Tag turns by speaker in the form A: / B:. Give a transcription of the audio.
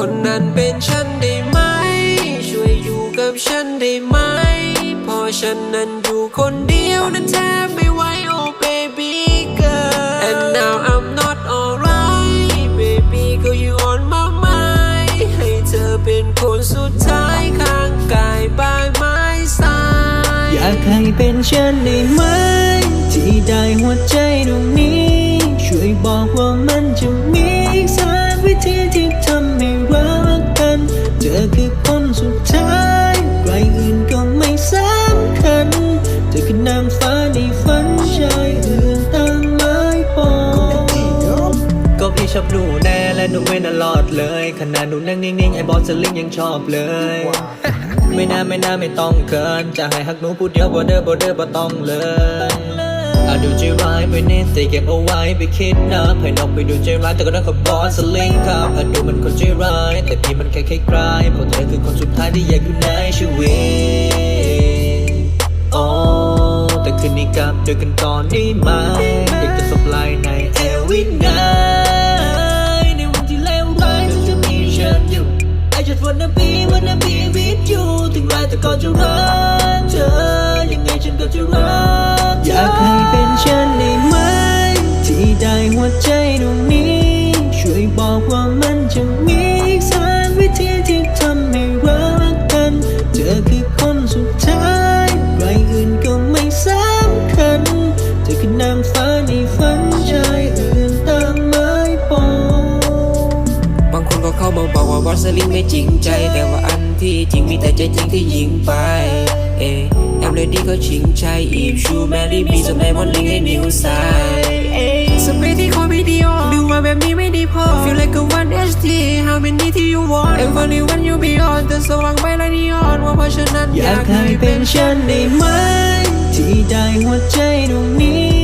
A: คนนั้นเป็นฉันได้ไหม ช่วยอยู่กับฉันได้ไหม พอฉันนั้นอยู่คนเดียวนั้นแทบไม่ไหว oh baby girl and now I'm not alright baby girl you on my mind ให้เธอเป็นคนสุดท้ายข้างกายบายไม้สาย
B: อยากให้เป็นฉันได้ไหม ที่ได้หัวใจ อบหนูแน่และหนูไม่ตลอดเลย ขนาดหนูนั่งนิ่งๆ ไอ้บอสสลิงยังชอบเลย ไม่น่าไม่น่าไม่ต้องเกิน จะให้ฮักหนูพูดเดียวบ่เด้อบ่เด้อบ่ต้องเลยอาดูใจร้ายไม่เน้นแต่เก็บเอาไว้ไปคิดนะภายนอกไปดูใจร้ายแต่ก็รักกับบอสสลิงครับอาดูมันคนใจร้าย แต่พี่มันแค่คล้ายๆเพราะเธอคือคนสุดท้ายที่อยากอยู่ในชีวิต โอ้แต่คืนนี้กลับเจอกันก่อนได้ไหม ก็จะรักเธอ ยังไงฉันก็จะรักอยากให้เป็นฉันได้ไหม ที่ได้หัวใจดวงนี้ ช่วยบอกว่ามันจะมีอีกสักวิธีที่ทำให้รักกัน เธอคือคนสุดท้าย ใครอื่นก็ไม่สำคัญ เธอคือนางฟ้าในฝั
A: น ก็เข้ามาบอกว่าบอสลิงไม่จริงใจ แต่ว่าอันที่จริงมีแต่ใจจริงที่ยิงไป เอแอมเลดี้ก็จริงใจ if you marry me จะไม่หมดลิงให้นิ้วซ้ายสเปรย์ที่คอไม่ดีออกดูว่าแบบนี้ไม่ดีพอ feel like a one HD how many ที่ you want and funny when you be on แต่สว่างไปไลนีออนว่าเพราะฉะนั้นอย
B: อายา
A: กก
B: ให้
A: ให้
B: เป็
A: เป็นน
B: ฉันได้ไหมที่ได้หัวใจดวงนี้